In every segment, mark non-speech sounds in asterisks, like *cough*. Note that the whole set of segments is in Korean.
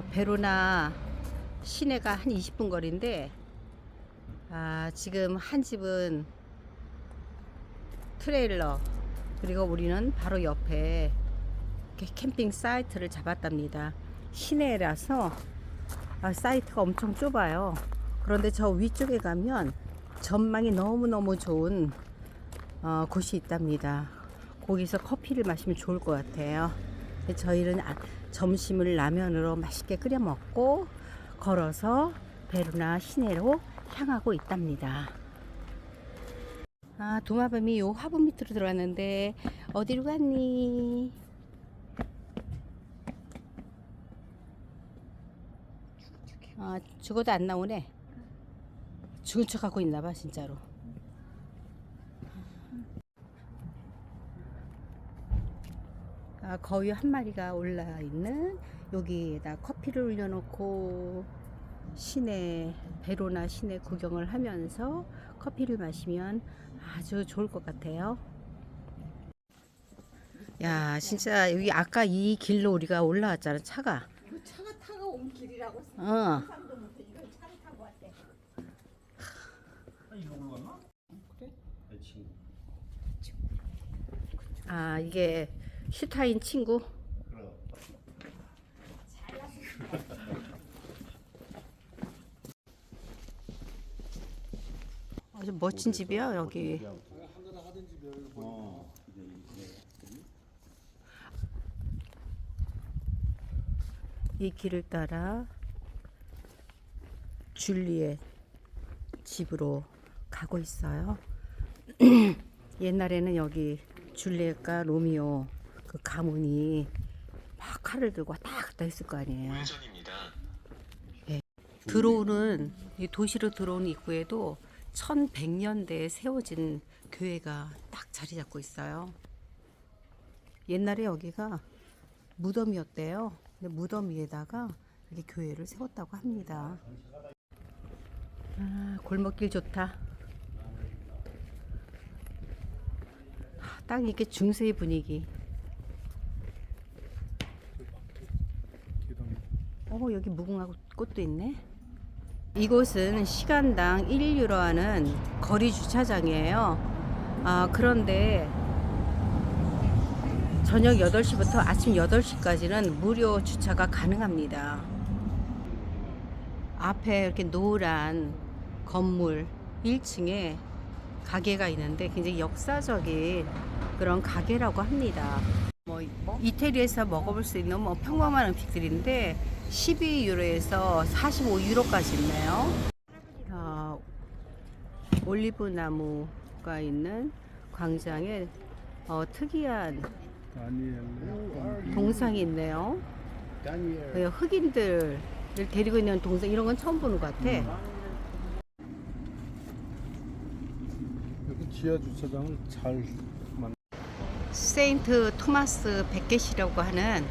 아, 베로나 시내가 한 20분 거리인데 아, 지금 한 집은 트레일러 그리고 우리는 바로 옆에 캠핑 사이트를 잡았답니다. 시내라서 아, 사이트가 엄청 좁아요. 그런데 저 위쪽에 가면 전망이 너무너무 좋은 어, 곳이 있답니다. 거기서 커피를 마시면 좋을 것 같아요. 저희는 아- 점심을 라면으로 맛있게 끓여 먹고 걸어서 베르나 시내로 향하고 있답니다. 아, 도마뱀이 요 화분 밑으로 들어왔는데 어디로 갔니? 아, 죽어도 안 나오네. 죽은 척 하고 있나 봐, 진짜로. 거위 한 마리가 올라 있는 여기에다 커피를 올려놓고 시내 베로나 시내 구경을 하면서 커피를 마시면 아주 좋을 것 같아요. 야, 진짜 여기 아까 이 길로 우리가 올라왔잖아, 차가. 그 차가 타고 온 길이라고 어. 타고 왔대. 아, 이게 슈타인 친구. 아주 멋진 집이야, 여기. 이 길을 따라 줄리의 집으로 가고 있어요. *clears throat* 옛날에는 여기 줄리엣과 로미오 그 가문이 막 칼을 들고 왔다 갔다 했을 거 아니에요. 우회전입니다. 들어오는 이 도시로 들어오는 입구에도 1100년대에 세워진 교회가 딱 자리 잡고 있어요. 옛날에 여기가 무덤이었대요. 근데 무덤 위에다가 이게 교회를 세웠다고 합니다. 아, 골목길 좋다. 아, 딱 이게 중세의 분위기. 어, 여기 무궁화 꽃도 있네. 이곳은 시간당 1유로 하는 거리 주차장이에요. 아, 그런데 저녁 8시부터 아침 8시까지는 무료 주차가 가능합니다. 앞에 이렇게 노란 건물 1층에 가게가 있는데 굉장히 역사적인 그런 가게라고 합니다. 뭐 이태리에서 먹어볼 수 있는 뭐 평범한 음식들인데 12유로에서 45유로까지 있네요. 아, 올리브 나무가 있는 광장에 어, 특이한 동상이 있네요. 그 흑인들을 데리고 있는 동상 이런 건 처음 보는 것 같아. 여기 지하 주차장을 잘 만. 세인트 토마스 백개시라고 하는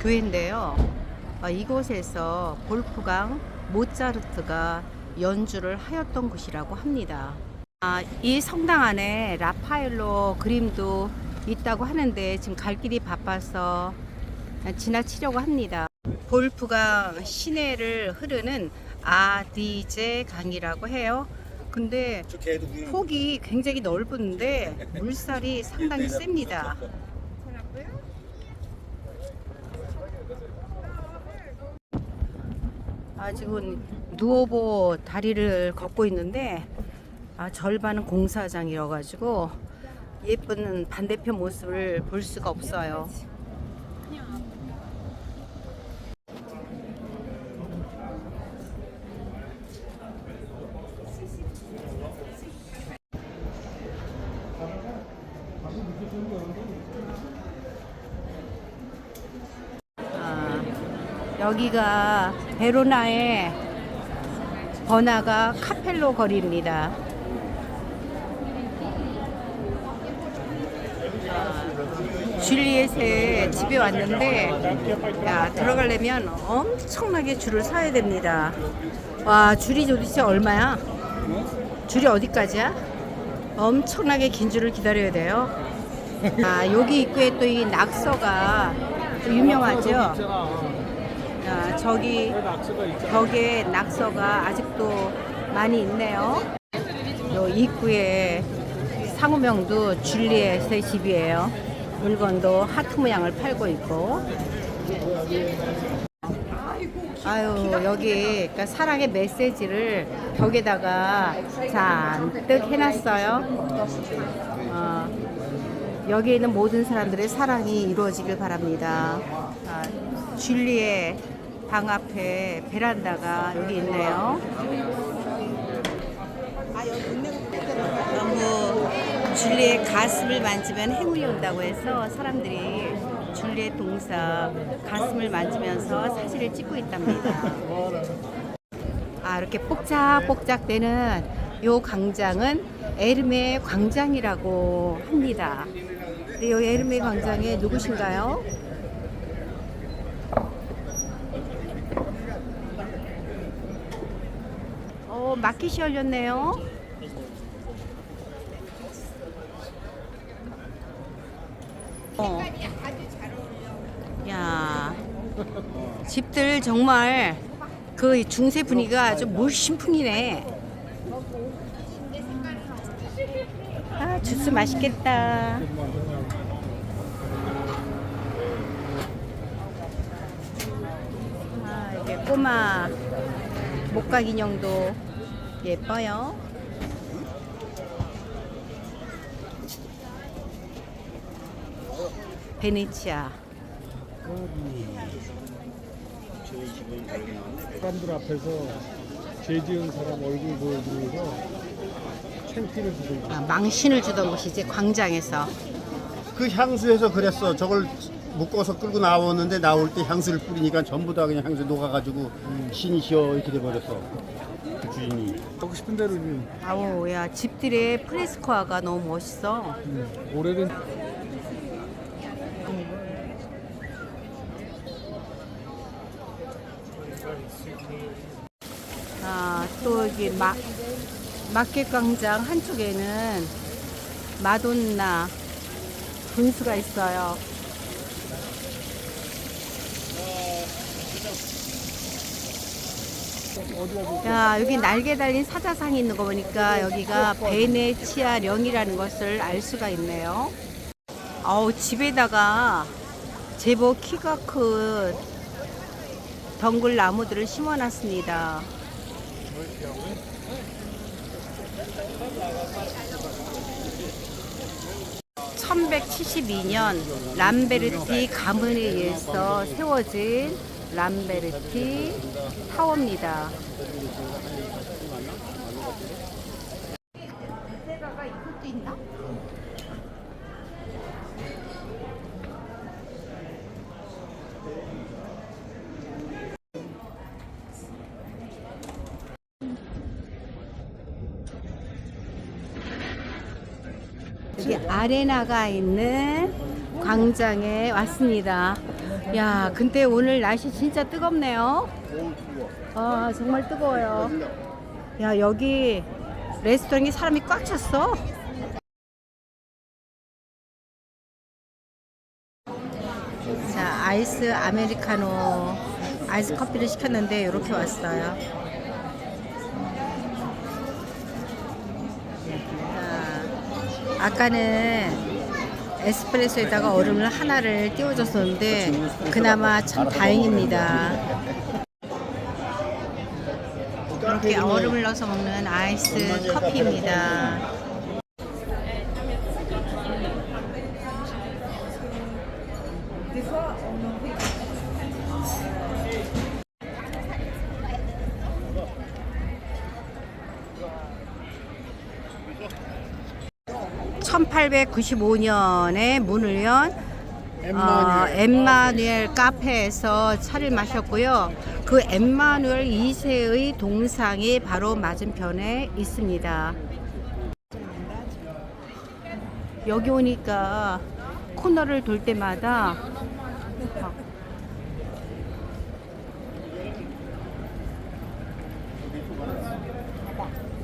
교회인데요. 어, 이곳에서 볼프강 모차르트가 연주를 하였던 곳이라고 합니다. 아, 이 성당 안에 라파엘로 그림도 있다고 하는데 지금 갈 길이 바빠서 지나치려고 합니다. 볼프강 시내를 흐르는 아디제 강이라고 해요. 근데 폭이 굉장히 넓은데 물살이 상당히 셉니다. 아, 지금 누오보 다리를 걷고 있는데 아, 절반은 공사장이라 가지고 예쁜 반대편 모습을 볼 수가 없어요. 아, 여기가 베로나의 번화가 카펠로 거리입니다. 아, 줄리엣의 집에 왔는데 야 들어가려면 엄청나게 줄을 서야 됩니다. 와 줄이 도대체 얼마야? 줄이 어디까지야? 엄청나게 긴 줄을 기다려야 돼요. 아 여기 입구에 또 이 낙서가 또 유명하죠. 아, 저기. 벽에 낙서가 아직도 많이 있네요. 요 입구에 상호명도 줄리엣의 집이에요. 물건도 하트 모양을 팔고 있고. 아유 여기 그러니까 사랑의 메시지를 벽에다가 잔뜩 해놨어요. 어, 여기에 있는 모든 사람들의 사랑이 이루어지길 바랍니다. 아, 줄리의 방 앞에 베란다가 여기 있네요. 너무 줄리의 가슴을 만지면 행운이 온다고 해서 사람들이 줄리의 동사 가슴을 만지면서 사진을 찍고 있답니다. 아 이렇게 뽁짝뽁짝 되는 요 광장은 에르메 광장이라고 합니다. 근데 요 에르메 광장에 누구신가요? 어 마켓이 열렸네요. 어. 야 집들 정말 그 중세 분위기가 아주 물씬풍이네. 아 주스 맛있겠다. 아 이게 꼬마 목각 인형도 예뻐요. 베네치아. 사람들 앞에서 죄 지은 사람 얼굴 보여주면서 창피를 주고 있어. 아, 망신을 주던 곳이 이제 광장에서 그 향수에서 그랬어. 저걸 묶어서 끌고 나오는데 나올 때 향수를 뿌리니까 전부 다 그냥 향수 녹아가지고 신이시여 이렇게 돼버렸어. 그 주인이. 하고 싶은 대로 좀 아우 야 집들의 프레스코아가 너무 멋있어. 음, 오래된 아, 또 여기 마, 마켓 광장 한쪽에는 마돈나 분수가 있어요. 야, 여기 날개 달린 사자상이 있는 거 보니까 여기가 베네치아령이라는 것을 알 수가 있네요. 어우, 집에다가 제법 키가 큰 덩굴 나무들을 심어 놨습니다. 1172년 람베르티 가문에 의해서 세워진 람베르티 타워입니다. 여기 아레나가 있는 광장에 왔습니다. 야, 근데 오늘 날씨 진짜 뜨겁네요. 아, 정말 뜨거워요. 야, 여기 레스토랑에 사람이 꽉 찼어. 자, 아이스 아메리카노, 아이스 커피를 시켰는데 이렇게 왔어요. 자, 아까는 에스프레소에다가 얼음을 하나를 띄워줬었는데 그나마 참 다행입니다. 이렇게 얼음을 넣어서 먹는 아이스 커피입니다. (1895년에) 문을 연 어, 엠마누엘 카페에서 차를 마셨고요. 그 엠마누엘 2세의 동상이 바로 맞은편에 있습니다. 여기 오니까 코너를 돌 때마다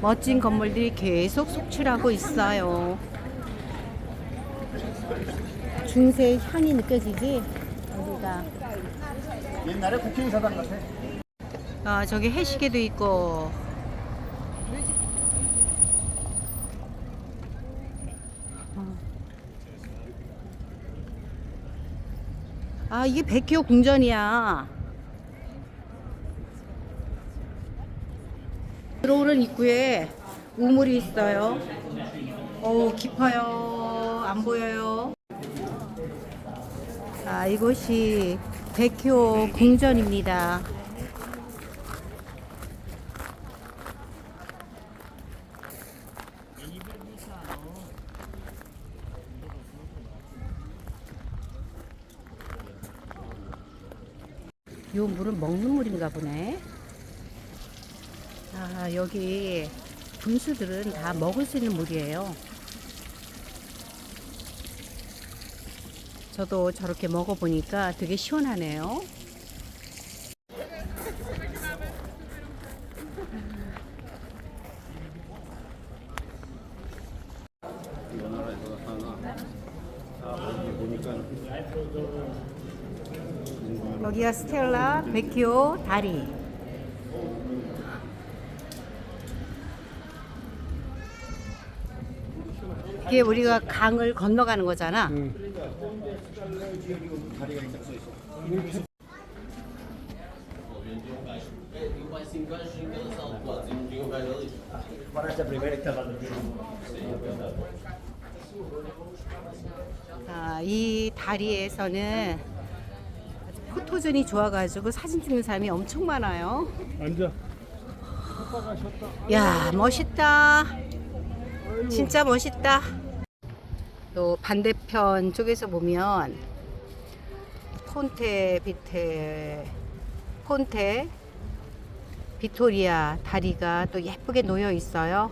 멋진 건물들이 계속 속출하고 있어요. 중세 향이 느껴지지? 여기가 옛날에 국회의사당 같아. 아 저기 해시계도 있고 어. 아 이게 백희호 궁전이야 들어오는 입구에 우물이 있어요 어우 깊어요 안 보여요 아 이곳이 백효 궁전입니다 요 물은 먹는 물인가 보네. 아, 여기 분수들은 다 먹을 수 있는 물이에요. 저도 저렇게 먹어보니까 되게 시원하네요. 여기가 스텔라 백효 다리. 이게 우리가 강을 건너가는 거잖아. 응. 아, 이 다리에서는 포토존이 좋아가지고 사진 찍는 사람이 엄청 많아요. 앉아. 야, 멋있다. 진짜 멋있다. 또 반대편 쪽에서 보면 폰테 비테 폰테 비토리아 다리가 또 예쁘게 놓여 있어요.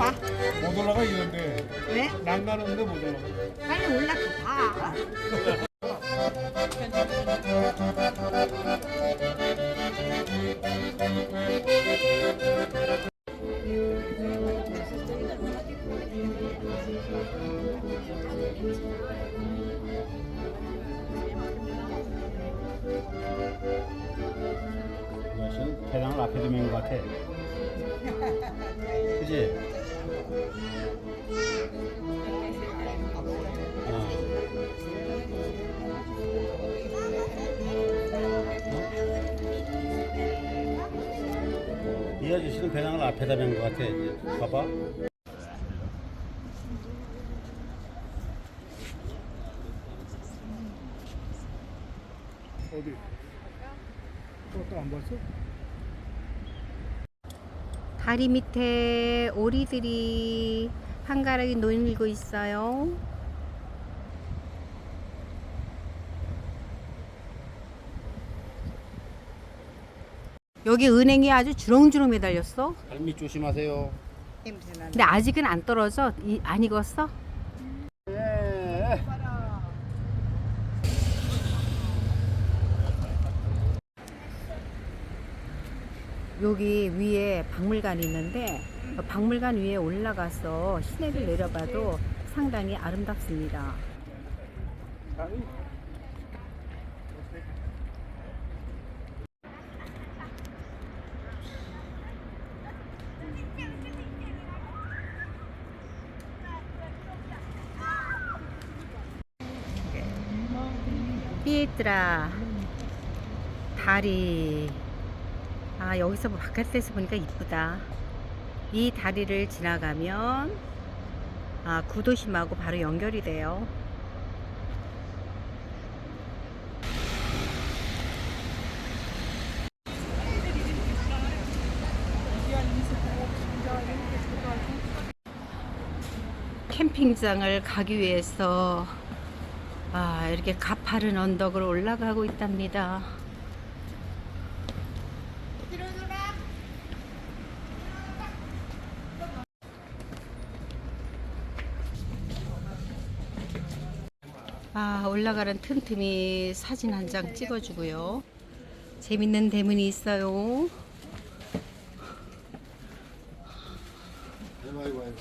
봐. 못 올라가 이런데. 왜? 난가는데 못 올라가. 빨리 올라가 봐. 이것은 배낭을 앞에 두면 것 같아. 그지? 어. 이 아저씨는 배낭을 앞에다 맨것 같아. 봐봐. 어디? 또안 봤어? 다리 밑에 오리들이 한 가락이 놀고 있어요. 여기 은행이 아주 주렁주렁 매달렸어. 발밑 조심하세요. 근데 아직은 안 떨어져. 이, 안 익었어? 예. 여기 위에 박물관이 있는데 그 박물관 위에 올라가서 시내를 내려봐도 상당히 아름답습니다. 피에트라 다리 여기서 바깥에서 보니까 이쁘다. 이 다리를 지나가면 아 구도심하고 바로 연결이 돼요. 캠핑장을 가기 위해서 아, 이렇게 가파른 언덕을 올라가고 있답니다. 아, 올라가는 틈틈이 사진 한 장 찍어주고요. 재밌는 대문이 있어요. 아이고 아이고 아이고.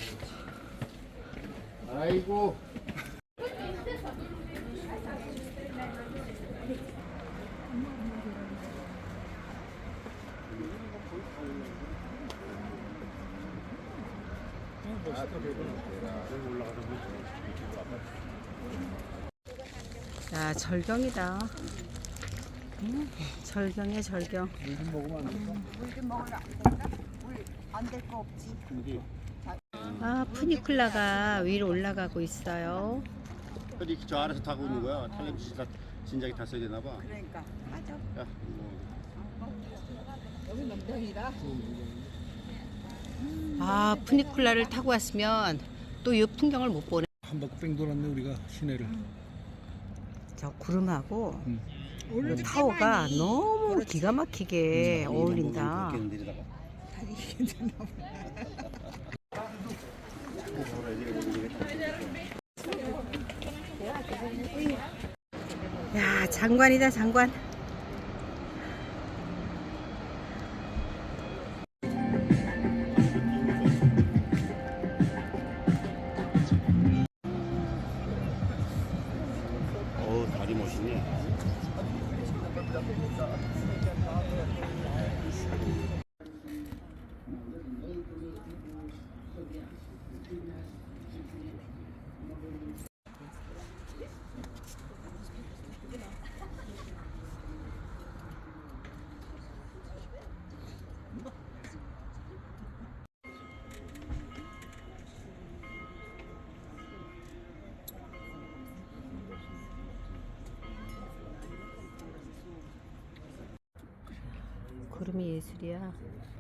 아이고. 자, 절경이다. 음, 절경이야, 절경. 물좀 먹으라. 물안될 거 없지. 아, 푸니쿨라가 위로 올라가고 있어요. 어디 저 아래서 타고 있는 거야? 타면 진짜 진작에 탔어야 되나 봐. 그러니까. 맞아. 야, 뭐. 여기 넘덩이라. 아, 푸니쿨라를 타고 왔으면 또 이 풍경을 못 보네. 한 바퀴 뺑 돌았네 우리가 시내를. 저 구름하고 음. 이 타워가 너무 기가 막히게 어울린다. 야, 장관이다, 장관. 어우 다리 멋